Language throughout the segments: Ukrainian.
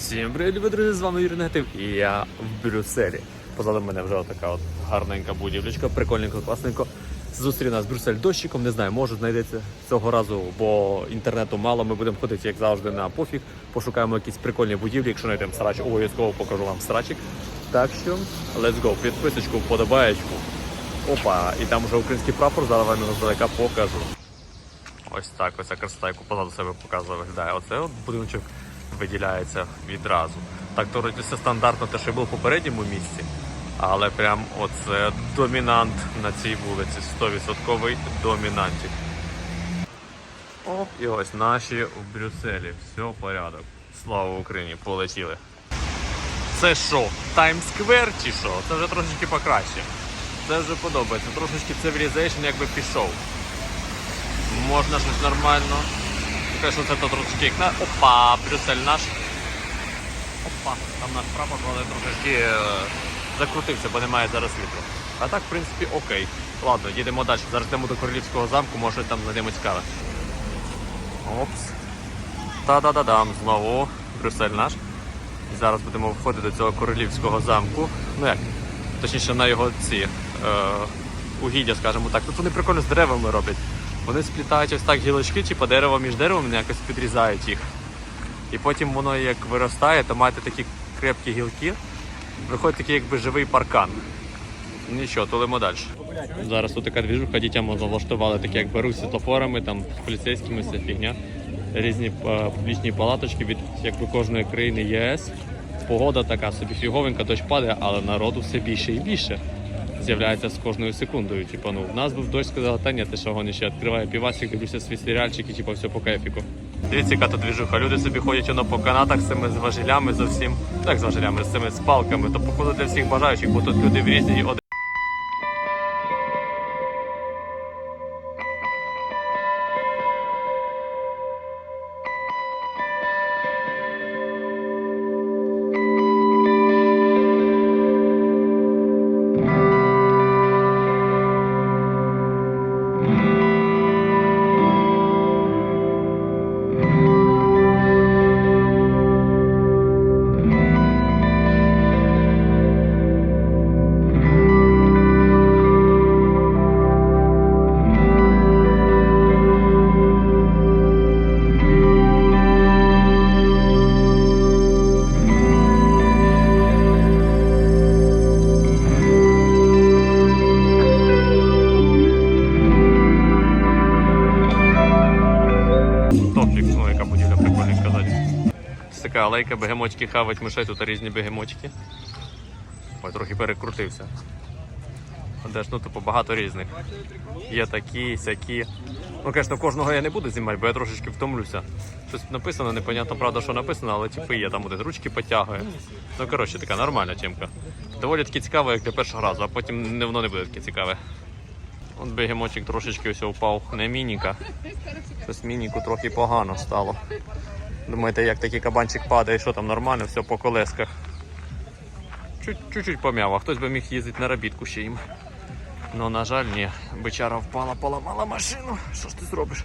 Всім привіт, любі друзі, з вами Юрій Негатив і я в Брюсселі. Позаду мене вже така от гарненька будівлячка, прикольненько, класненько. Зустрів нас Брюссель дощиком, не знаю, може знайдеться цього разу, бо інтернету мало. Ми будемо ходити, як завжди, на пофіг. Пошукаємо якісь прикольні будівлі. Якщо знайдемо срач, обов'язково покажу вам срачик. Так що, let's go. Підписочку, вподобаєчку. Опа, і там вже український прапор, зараз вам його здалека покажу. Ось так, ось ця красота, яку позаду себе показує, виглядає. Оце от будиночок виділяється відразу. Так, то все стандартно, те, що було в попередньому місці. Але прям оце домінант на цій вулиці. 100% домінантик. О, і ось наші в Брюсселі. Все, порядок. Слава Україні, полетіли. Це що? Таймсквер чи що? Це вже трошечки покраще. Це вже подобається. Трошечки цивілізейшн якби пішов. Можна щось нормально. Звісно, це то трошечки як на. Опа, Брюссель наш. Опа, там наш прапор, але трошечки е, закрутився, бо немає зараз світла. А так, в принципі, окей. Ладно, їдемо далі. Зараз йдемо до королівського замку, може там знайдемо цікаве. Опс. Та-да-да-дам, знову Брюссель наш. І зараз будемо входити до цього королівського замку. Ну як? Точніше на його ці е, угіддя, скажімо так. Тут вони прикольно з деревами роблять. Вони сплітають ось так гілочки, типу дерево між деревом якось підрізають їх. І потім воно як виростає, то маєте такі крепкі гілки, виходить такий якби живий паркан. Нічого, тулимо далі. Зараз тут така двіжуха, дітям влаштували такі як беруть світлофорами, там поліцейськими вся фігня. Різні е, публічні палаточки від якби кожної країни ЄС. Погода така собі фіговенька, дощ падає, але народу все більше і більше. З'являється з кожною секундою. Типу, ну, в нас був дощ, сказала, та ні, ти що гониш, ще відкриває півасик, дивлюся свій серіальчик і типу, все по кайфіку. Дивіться, яка тут двіжуха. Люди собі ходять воно по канатах з цими з важелями зовсім. Так, з важелями, з цими з палками. То походу для всіх бажаючих, бо тут люди в різні бегемотики хавать мишей, тут різні бегемотики. Ой, трохи перекрутився. Де ж, ну типу багато різних. Є такі, сякі. Ну, звісно, кожного я не буду знімати, бо я трошечки втомлюся. Щось написано, непонятно, правда, що написано, але типу є, там один ручки потягує. Ну, коротше, така нормальна тімка. Доволі таки цікаво, як для першого разу, а потім не, воно не буде таке цікаве. От бегемотик трошечки ось упав на мініка. Щось мініку трохи погано стало. Думаєте, як такий кабанчик падає, що там нормально, все по колесках. Чуть- Чуть-чуть пом'яв, а хтось би міг їздити на робітку ще їм. Ну, на жаль, ні. Бичара впала, поламала машину. Що ж ти зробиш?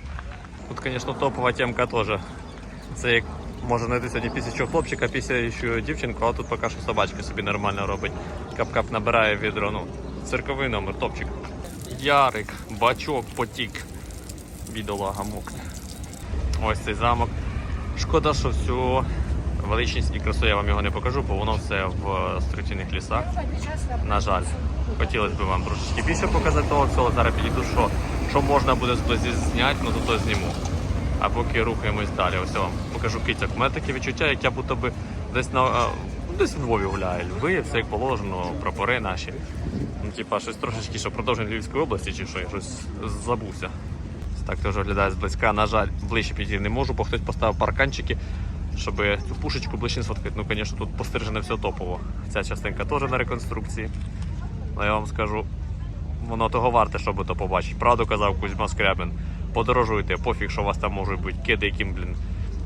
Тут, звісно, топова темка теж. Це як може знайти сьогодні після хлопчика, після ще дівчинку, а тут поки що собачка собі нормально робить. Кап-кап набирає відро. Ну, цирковий номер, топчик. Ярик, бачок, потік. Бідолага мокне. Ось цей замок. Шкода, що всю величність і красу я вам його не покажу, бо воно все в стрітяних лісах. На жаль, хотілося б вам трошечки більше показати того всього. Зараз підійду, що, що можна буде зняти, ну то, то зніму. А поки рухаємось далі. Ось я вам покажу кицяк. У мене таке відчуття, як я будто би десь на десь в Львові гуляю. Льви, все як положено, прапори наші. Ну, типа, щось трошечки, що продовження Львівської області, чи що я щось забувся. Так теж виглядає зблизька. На жаль, ближче підійти не можу, бо хтось поставив парканчики, щоб цю пушечку ближче сфоткати. Ну, звісно, тут постережене все топово. Ця частинка теж на реконструкції. Але я вам скажу, воно того варте, щоб то побачити. Правду казав Кузьма Скрябин. Подорожуйте, пофіг, що у вас там можуть бути кеди, яким, блін,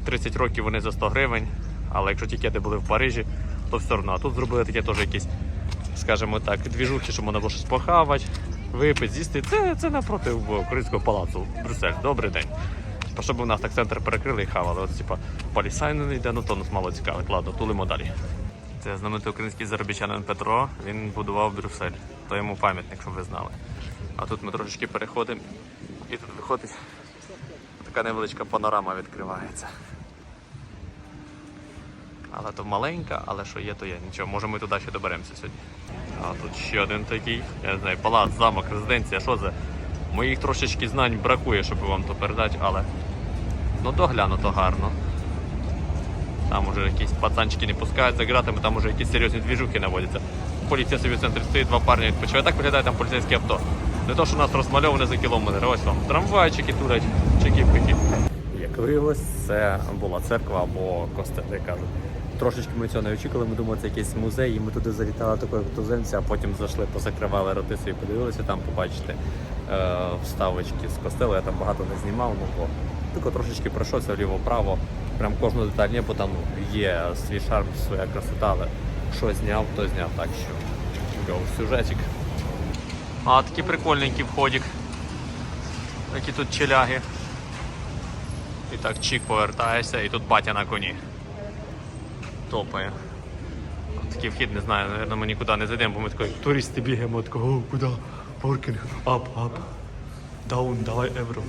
30 років вони за 100 гривень. Але якщо ті кеди були в Парижі, то все одно. А тут зробили таке теж якісь, скажімо так, двіжухи, щоб можна було щось похавати, випити, з'їсти. Це, це напроти Українського палацу, Брюссель. Добрий день. Типа, щоб у нас так центр перекрили і хавали. От, типа, полісайн не йде, ну то нас мало цікавить. Ладно, тулимо далі. Це знаменитий український заробітчанин Петро. Він будував Брюссель. То йому пам'ятник, щоб ви знали. А тут ми трошечки переходимо і тут виходить така невеличка панорама відкривається. Але то маленька, але що є, то є. Нічого, може ми туди ще доберемося сьогодні. А тут ще один такий, я не знаю, палац, замок, резиденція, що це? Моїх трошечки знань бракує, щоб вам то передати, але ну доглянуто гарно. Там уже якісь пацанчики не пускають за ґратами, там уже якісь серйозні двіжухи наводяться. Поліція собі в центрі стоїть, два парні відпочиває. Так виглядає там поліцейське авто. Не то, що у нас розмальоване за кілометр. Ось вам трамвайчики турять, чики-пики. Як виявилось, це була церква або костел, як кажуть. Трошечки ми цього не очікували, ми думали, це якийсь музей, і ми туди залітали такою туземця, а потім зайшли, позакривали роти свої, подивилися, там побачите е, вставочки з костелу. Я там багато не знімав, ну бо тільки трошечки пройшовся вліво-право. Прям кожну деталь не, бо там є свій шарм, своя красота, але що зняв, то зняв. Так що go, сюжетик. А, такий прикольненький входик. Такі тут челяги. І так чик повертаєшся, і тут батя на коні. Топає. Такий вхід, не знаю, наверное, ми нікуди не зайдемо, бо ми такий туристи бігаємо, такого, куди? Паркінг, ап, ап. Даун, давай евро.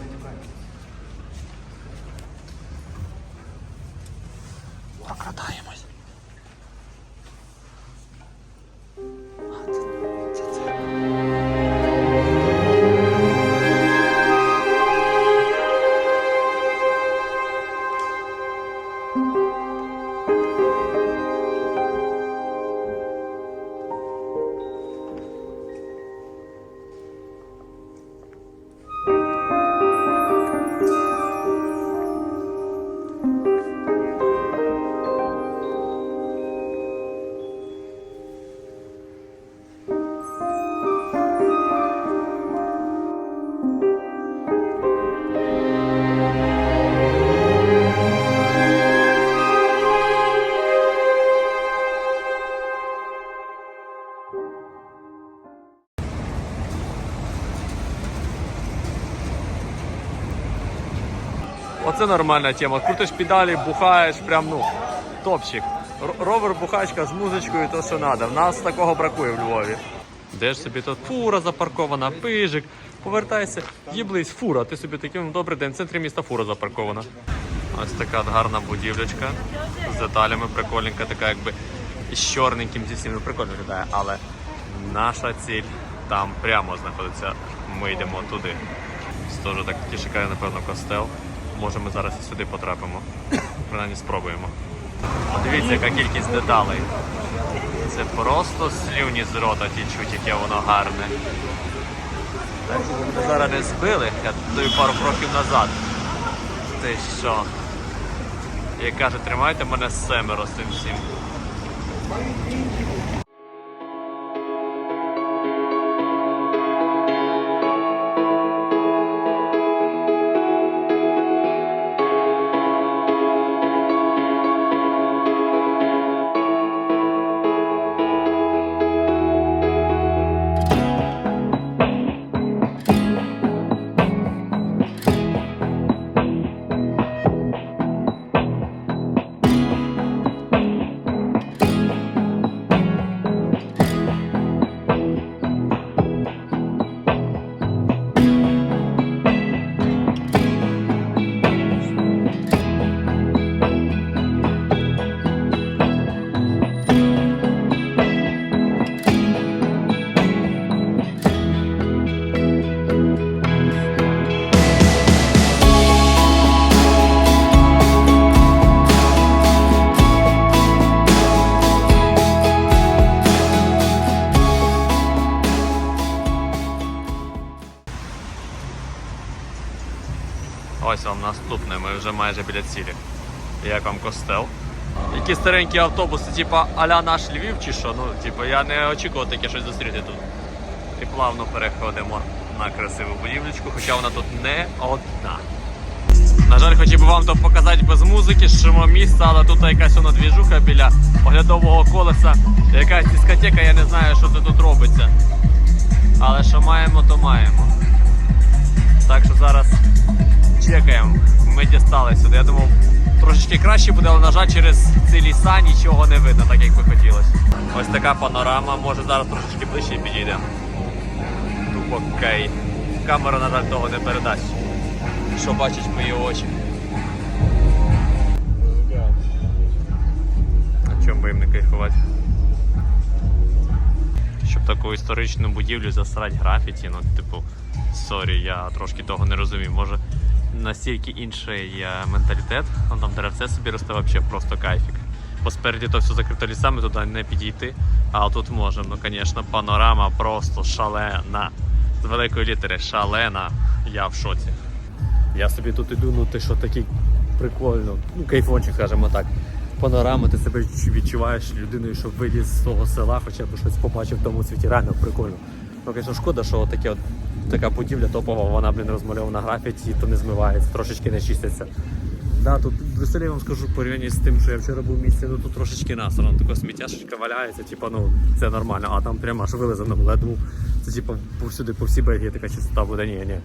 Оце нормальна тема. Крутиш педалі, бухаєш, прям ну, топчик. Ровер, бухачка з музичкою, то що треба. В нас такого бракує в Львові. Де ж собі тут фура запаркована, пижик. Повертайся, їблись, фура. Ти собі таким добрий день, в центрі міста фура запаркована. Ось така гарна будівлячка з деталями, прикольненька, така якби з чорненьким зі всіми прикольно виглядає, але наша ціль там прямо знаходиться. Ми йдемо туди. Це теж так такий напевно, костел. Може ми зараз і сюди потрапимо. Принаймні спробуємо. Подивіться, яка кількість деталей. Це просто слюні з рота тічуть, яке воно гарне. Зараз не збили, я даю пару кроків назад. Ти що? Як каже, тримайте мене семеро з цим всім. Майже біля цілі. Як вам костел? Які старенькі автобуси, типа аля наш Львів чи що? Ну, типу, я не очікував таке щось зустріти тут. І плавно переходимо на красиву будівлячку, хоча вона тут не одна. На жаль, хотів би вам то показати без музики, шумо місця, але тут якась воно двіжуха біля оглядового колеса. Якась дискотека, я не знаю, що це тут робиться. Але що маємо, то маємо. Так що зараз чекаємо. Ми дістали сюди. Я думав, трошечки краще буде, але на жаль, через ці ліса нічого не видно, так як би хотілося. Ось така панорама, може зараз трошечки ближче підійдемо. Тупо кей. Камера, на жаль, того не передасть. Що бачить мої очі. На чому би їм не кайфувати? Щоб таку історичну будівлю засрать графіті, ну, типу, сорі, я трошки того не розумію. Може настільки інший менталітет, ну там деревце собі росте взагалі просто кайфік. Бо спереді то все закрито лісами, туди не підійти. А тут можемо, ну звісно, панорама просто шалена. З великої літери шалена. Я в шоці. Я собі тут іду, ну ти що такий прикольно, ну кайфончик, скажімо так. Панорама, ти себе відчуваєш людиною, що виліз з того села, хоча б щось побачив в тому світі. Реально прикольно. Ну, звісно, шкода, що таке от, така будівля топова, вона, блін, розмальована графіті, то не змивається, трошечки не чиститься. Да, тут в я вам скажу, в порівнянні з тим, що я вчора був в місці, ну тут трошечки насрано, таке сміттяшечка валяється, типа, ну це нормально, а там прямо аж вилизано було. Я це типа повсюди, по всій Бельгії така чистота буде. Ні, ні.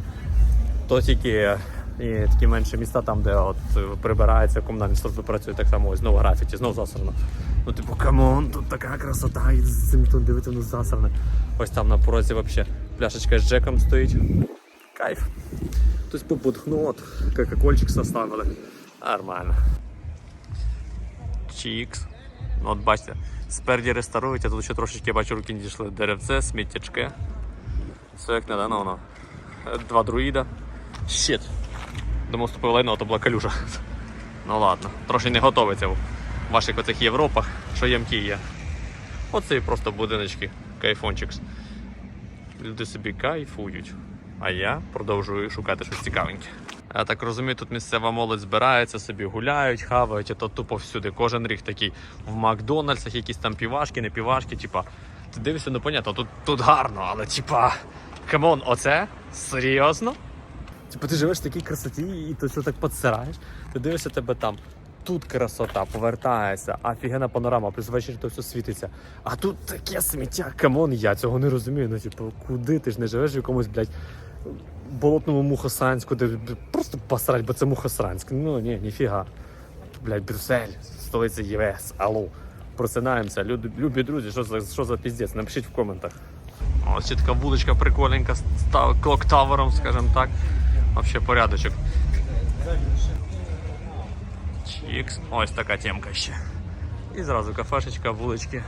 То тільки і такі менші міста, там, де от прибирається, комунальні служби працюють так само, ось знову графіті, знову засрано. Ну, типу, камон, тут така красота, і з цим тут дивити, ну засране. Ось там на порозі взагалі пляшечка з Джеком стоїть. Кайф. Хтось побудхнув, от, кока-кольчик составили. Нормально. Чікс. Ну, от бачите, спереді реставрують, а тут ще трошечки бачу руки не дійшли. Деревце, сміттячке. Все як не дано воно. Два друїда. Щит. Думав, ступив лайно, а то була калюжа. Ну ладно, трохи не готовиться в ваших оцих Європах, що ямки є. Оце просто будиночки, кайфончикс. Люди собі кайфують. А я продовжую шукати щось цікавеньке. Я так розумію, тут місцева молодь збирається, собі гуляють, хавають, а то тупо всюди. Кожен рік такий в Макдональдсах, якісь там півашки, не півашки, типа. Ти дивишся, ну понятно, тут, тут гарно, але типа. Камон, оце? Серйозно? Типу ти живеш в такій красоті і ти що так підсираєш, ти дивишся тебе там. Тут красота повертається, офігенна панорама, плюс ввечері то все світиться. А тут таке сміття, камон, я цього не розумію. Ну, типу, куди ти ж не живеш в якомусь, блядь, болотному мухосранську, де просто посрать, бо це мухосранськ. Ну ні, ніфіга. Блядь, Брюссель, столиця ЄС, алло. Просинаємося, люди, любі друзі, що за, що за піздець, напишіть в коментах. Ось така вуличка приколенька з та- клоктавером, скажімо так. Вообще порядочок. Чікс. Ось така темка ще. І зразу кафешечка, вулички.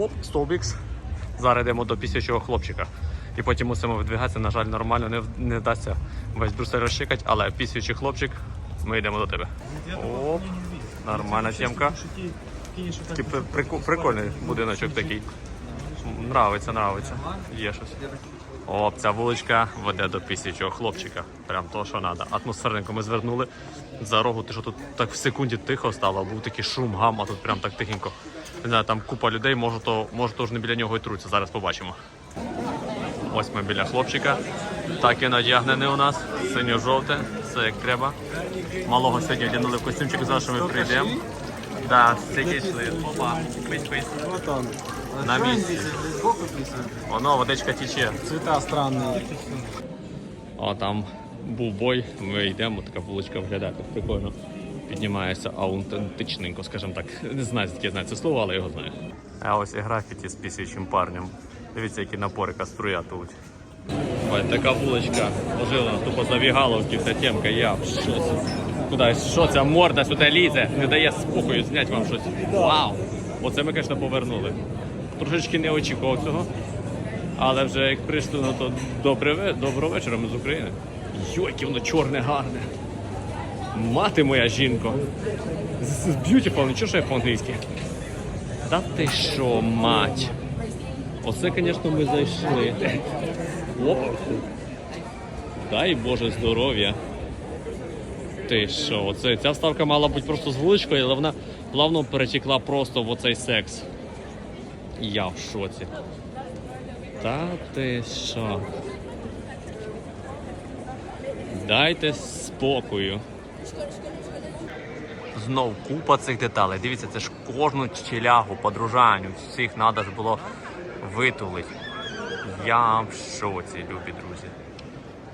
Оп, стовбікс. Зараз йдемо до пісячого хлопчика. І потім мусимо видвигатися, на жаль, нормально не, не вдасться весь Брюссель розчекати, але пісячий хлопчик, ми йдемо до тебе. Оп, нормальна темка. Прикольний будиночок такий. Нравиться, нравиться. Є щось. О, ця вуличка веде до пісячого хлопчика. Прям то, що треба. Атмосферненько ми звернули за рогу, ти що тут так в секунді тихо стало, був такий шум, гам, а тут прям так тихенько. Не знаю, там купа людей, може то, може то ж не біля нього і труться. Зараз побачимо. Ось ми біля хлопчика. Так і надягнений у нас. Синьо-жовте, все як треба. Малого сьогодні одягнули в костюмчик, за що ми прийдемо. Да, стільки йшли. Опа, пись-пись. На місці. Воно, водичка тече. Цвета странные. А там був бой, ми йдемо, така вуличка виглядає так прикольно. Піднімається аутентичненько, скажімо так. Не знаю, звідки я знаю це слово, але його знаю. А ось і графіті з пісячим парнем. Дивіться, які напорика струя тут. Ось така вуличка ожила, тупо забігаловки, вся темка, я шоці. Куди, що ця морда сюди лізе, не дає спокою зняти вам щось. Вау! Оце ми, звісно, повернули. Трошечки не очікував цього. Але вже як прийшли, ну то добре, доброго вечора, ми з України. Йойки, воно чорне гарне. Мати моя жінко. Beautiful, нічого що я по-англійськи. Та ти що, мать? Оце, звісно, ми зайшли. Оп. Дай Боже здоров'я. Ти що, оце, ця вставка мала бути просто з вуличкою, але вона плавно перетекла просто в оцей секс. Я в шоці. Та ти що? Дайте спокою. Знов купа цих деталей. Дивіться, це ж кожну челягу, подружанню, всіх треба ж було витулити. Я в шоці, любі друзі.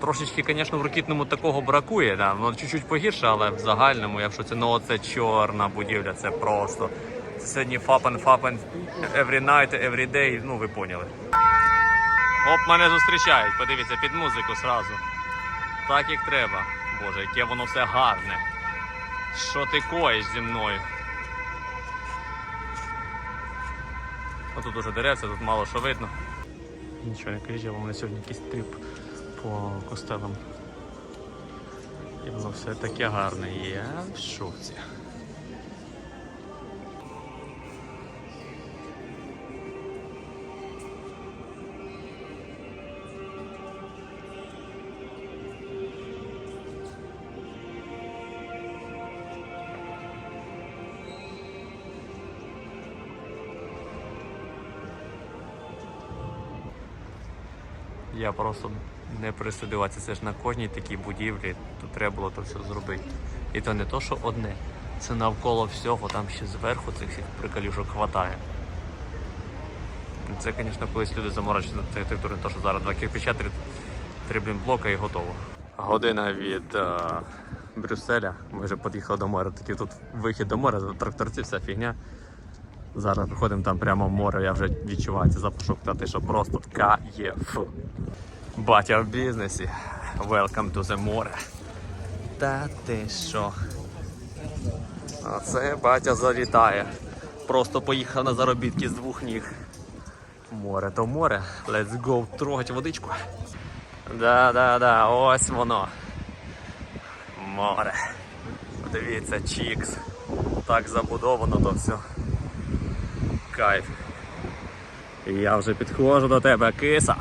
Трошечки, звісно, в ракітному такого бракує, да. воно чуть-чуть погірше, але в загальному, якщо це ну, це чорна будівля, це просто. Сьогодні фапен, фапен, every night, every day, ну ви поняли. Оп, мене зустрічають, подивіться, під музику сразу. Так як треба. Боже, яке воно все гарне. Що ти коїш зі мною? Ну, тут уже деревця, тут мало що видно. Нічого не кажіть, а у мене сьогодні якийсь тріп по костелам. І воно все таке гарне. Я в шоці. Я просто не присудиватися. Це ж на кожній такій будівлі тут треба було то все зробити. І то не то, що одне. Це навколо всього, там ще зверху цих всіх приколюшок хватає. Це, звісно, колись люди заморочаться на архітектуру, не то, що зараз два кирпича, три, три блін, блока і готово. Година від е, Брюсселя. Ми вже під'їхали до моря. Такий тут вихід до моря, тракторці, вся фігня. Зараз виходимо там прямо в море, я вже відчуваю цей запашок та що просто кайф. Батя в бізнесі. Welcome to the море. Та ти що? А це батя залітає. Просто поїхав на заробітки з двох ніг. Море то море. Let's go трогать водичку. Да-да-да, ось воно. Море. Дивіться, чікс. Так забудовано то все. Кайф. Я вже підходжу до тебе, киса.